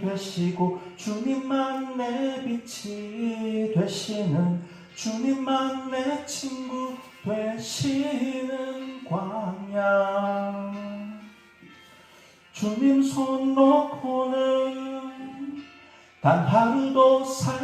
되시고 주님만 내 빛이 되시는 주님만 내 친구 되시는 광야. 주님 손 놓고는 단 하루도 살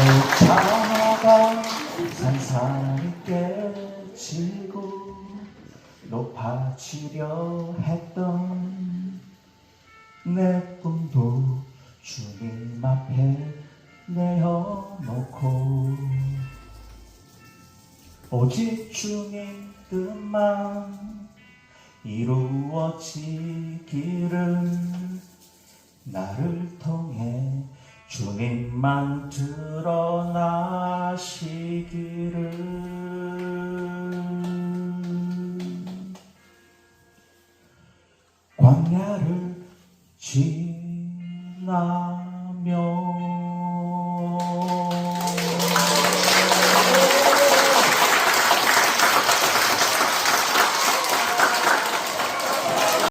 내 자녀가 산산이 깨지고 높아지려 했던 내 꿈도 주님 앞에 내어놓고 오직 주님 뜻만 이루어지기를 나를 통해 주님만 드러나시기를. 광야를 지나